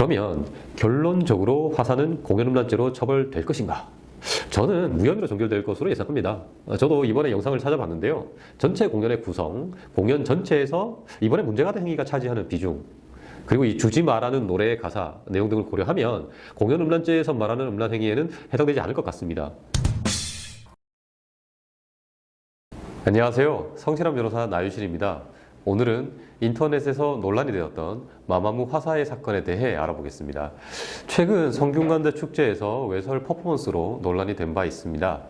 그러면 결론적으로 화사는 공연음란죄로 처벌될 것인가? 저는 무혐의로 종결될 것으로 예상합니다. 어, 저도 이번에 영상을 찾아봤는데요. 전체 공연의 구성, 공연 전체에서 이번에 문제가 된 행위가 차지하는 비중, 그리고 이 주지 마라는 노래의 가사 내용 등을 고려하면 공연 음란죄에서 말하는 음란 행위에는 해당되지 않을 것 같습니다. 안녕하세요. 성실한 변호사 나유실입니다. 오늘은 인터넷에서 논란이 되었던 마마무 화사의 사건에 대해 알아보겠습니다. 최근 성균관대 축제에서 외설 퍼포먼스로 논란이 된 바 있습니다.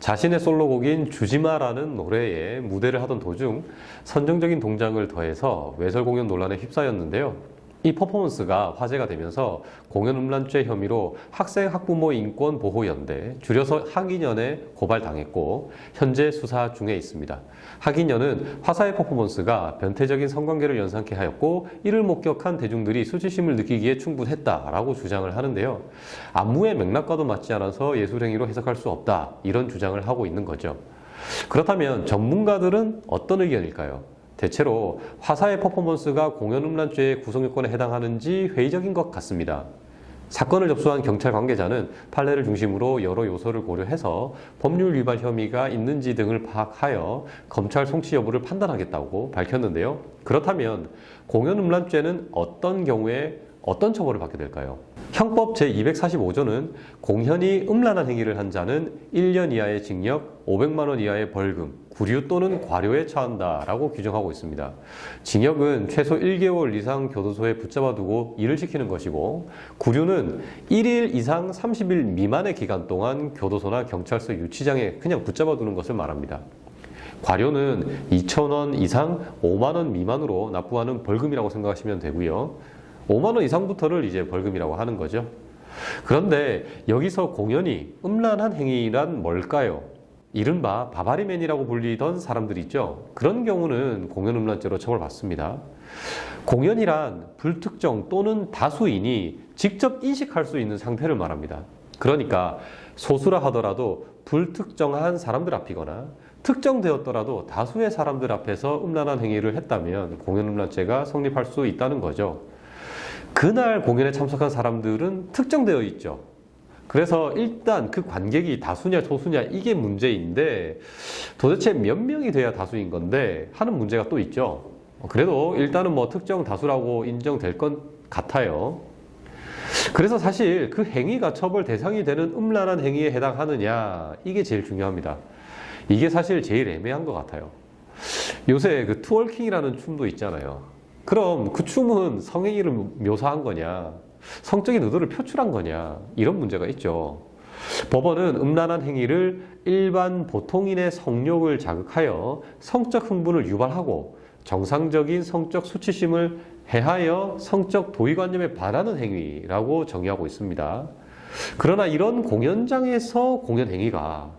자신의 솔로곡인 주지마라는 노래에 무대를 하던 도중 선정적인 동작을 더해서 외설 공연 논란에 휩싸였는데요. 이 퍼포먼스가 화제가 되면서 공연 음란죄 혐의로 학생 학부모 인권 보호 연대 줄여서 학인연에 고발당했고 현재 수사 중에 있습니다. 학인연은 화사의 퍼포먼스가 변태적인 성관계를 연상케 하였고 이를 목격한 대중들이 수치심을 느끼기에 충분했다라고 주장을 하는데요. 안무의 맥락과도 맞지 않아서 예술행위로 해석할 수 없다 이런 주장을 하고 있는 거죠. 그렇다면 전문가들은 어떤 의견일까요? 대체로 화사의 퍼포먼스가 공연 음란죄의 구성 요건에 해당하는지 회의적인 것 같습니다. 사건을 접수한 경찰 관계자는 판례를 중심으로 여러 요소를 고려해서 법률 위반 혐의가 있는지 등을 파악하여 검찰 송치 여부를 판단하겠다고 밝혔는데요. 그렇다면 공연 음란죄는 어떤 경우에 어떤 처벌을 받게 될까요? 형법 제245조는 공연이 음란한 행위를 한 자는 1년 이하의 징역, 500만 원 이하의 벌금, 구류 또는 과료에 처한다라고 규정하고 있습니다. 징역은 최소 1개월 이상 교도소에 붙잡아 두고 일을 시키는 것이고 구류는 1일 이상 30일 미만의 기간 동안 교도소나 경찰서 유치장에 그냥 붙잡아 두는 것을 말합니다. 과료는 2,000원 이상 5만 원 미만으로 납부하는 벌금이라고 생각하시면 되고요. 5만 원 이상부터를 이제 벌금이라고 하는 거죠. 그런데 여기서 공연이 음란한 행위란 뭘까요? 이른바 바바리맨이라고 불리던 사람들 있죠. 그런 경우는 공연 음란죄로 처벌받습니다. 공연이란 불특정 또는 다수인이 직접 인식할 수 있는 상태를 말합니다. 그러니까 소수라 하더라도 불특정한 사람들 앞이거나 특정되었더라도 다수의 사람들 앞에서 음란한 행위를 했다면 공연 음란죄가 성립할 수 있다는 거죠. 그날 공연에 참석한 사람들은 특정되어 있죠. 그래서 일단 그 관객이 다수냐 소수냐 이게 문제인데 도대체 몇 명이 돼야 다수인 건데 하는 문제가 또 있죠. 그래도 일단은 뭐 특정 다수라고 인정될 것 같아요. 그래서 사실 그 행위가 처벌 대상이 되는 음란한 행위에 해당하느냐 이게 제일 중요합니다. 이게 사실 제일 애매한 것 같아요. 요새 그 투월킹이라는 춤도 있잖아요. 그럼 그 춤은 성행위를 묘사한 거냐, 성적인 의도를 표출한 거냐, 이런 문제가 있죠. 법원은 음란한 행위를 일반 보통인의 성욕을 자극하여 성적 흥분을 유발하고 정상적인 성적 수치심을 해하여 성적 도의관념에 반하는 행위라고 정의하고 있습니다. 그러나 이런 공연장에서 공연 행위가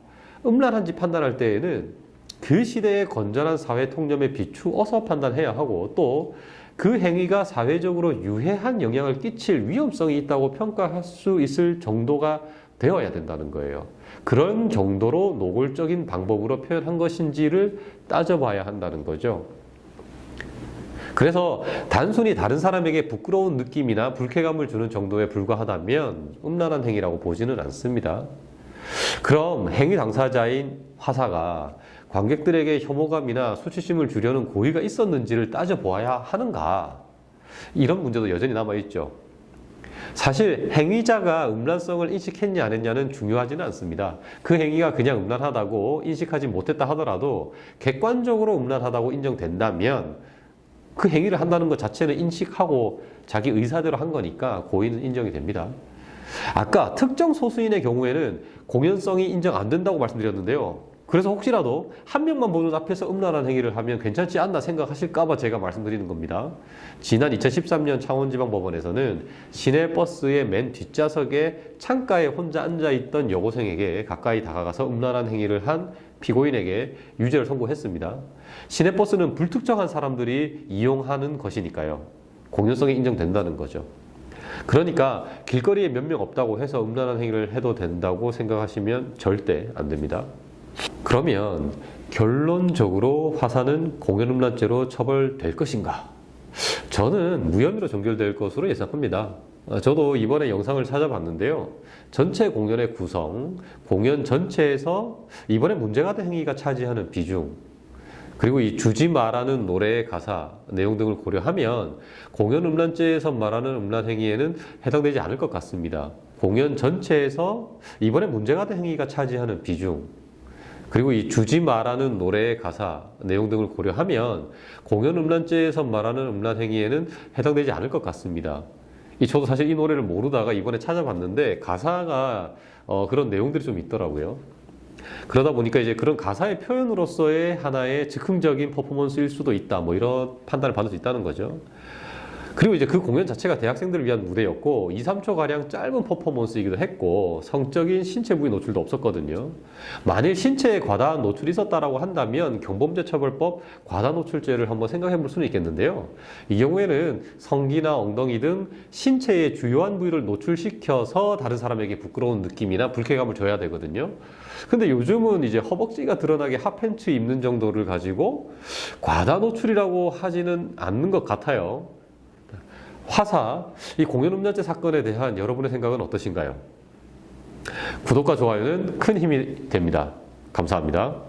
음란한지 판단할 때에는 그 시대의 건전한 사회 통념에 비추어서 판단해야 하고 또 그 행위가 사회적으로 유해한 영향을 끼칠 위험성이 있다고 평가할 수 있을 정도가 되어야 된다는 거예요. 그런 정도로 노골적인 방법으로 표현한 것인지를 따져봐야 한다는 거죠. 그래서 단순히 다른 사람에게 부끄러운 느낌이나 불쾌감을 주는 정도에 불과하다면 음란한 행위라고 보지는 않습니다. 그럼 행위 당사자인 화사가 관객들에게 혐오감이나 수치심을 주려는 고의가 있었는지를 따져보아야 하는가? 이런 문제도 여전히 남아있죠. 사실 행위자가 음란성을 인식했냐 안 했냐는 중요하지는 않습니다. 그 행위가 그냥 음란하다고 인식하지 못했다 하더라도 객관적으로 음란하다고 인정된다면 그 행위를 한다는 것 자체는 인식하고 자기 의사대로 한 거니까 고의는 인정이 됩니다. 아까 특정 소수인의 경우에는 공연성이 인정 안 된다고 말씀드렸는데요. 그래서 혹시라도 한 명만 보는 앞에서 음란한 행위를 하면 괜찮지 않나 생각하실까봐 제가 말씀드리는 겁니다. 지난 2013년 창원지방법원에서는 시내버스의 맨 뒷좌석에 창가에 혼자 앉아있던 여고생에게 가까이 다가가서 음란한 행위를 한 피고인에게 유죄를 선고했습니다. 시내버스는 불특정한 사람들이 이용하는 것이니까요. 공연성이 인정된다는 거죠. 그러니까 길거리에 몇 명 없다고 해서 음란한 행위를 해도 된다고 생각하시면 절대 안 됩니다. 그러면 결론적으로 화사는 공연음란죄로 처벌될 것인가? 저는 무혐의로 종결될 것으로 예상합니다. 어, 저도 이번에 영상을 찾아봤는데요. 전체 공연의 구성, 공연 전체에서 이번에 문제가 된 행위가 차지하는 비중, 그리고 이 주지 마라는 노래의 가사, 내용 등을 고려하면 공연 음란죄에서 말하는 음란 행위에는 해당되지 않을 것 같습니다. 공연 전체에서 이번에 문제가 된 행위가 차지하는 비중, 그리고 이 주지 마라는 노래의 가사, 내용 등을 고려하면 공연 음란죄에서 말하는 음란 행위에는 해당되지 않을 것 같습니다. 이 저도 사실 이 노래를 모르다가 이번에 찾아봤는데 가사가 어, 그런 내용들이 좀 있더라고요. 그러다 보니까 이제 그런 가사의 표현으로서의 하나의 즉흥적인 퍼포먼스일 수도 있다. 뭐 이런 판단을 받을 수 있다는 거죠. 그리고 이제 그 공연 자체가 대학생들을 위한 무대였고 2, 3초 가량 짧은 퍼포먼스이기도 했고 성적인 신체 부위 노출도 없었거든요. 만일 신체에 과다한 노출이 있었다라고 한다면 경범죄처벌법 과다 노출죄를 한번 생각해 볼 수는 있겠는데요. 이 경우에는 성기나 엉덩이 등 신체의 주요한 부위를 노출시켜서 다른 사람에게 부끄러운 느낌이나 불쾌감을 줘야 되거든요. 근데 요즘은 이제 허벅지가 드러나게 핫팬츠 입는 정도를 가지고 과다 노출이라고 하지는 않는 것 같아요. 화사, 이 공연 음란죄 사건에 대한 여러분의 생각은 어떠신가요? 구독과 좋아요는 큰 힘이 됩니다. 감사합니다.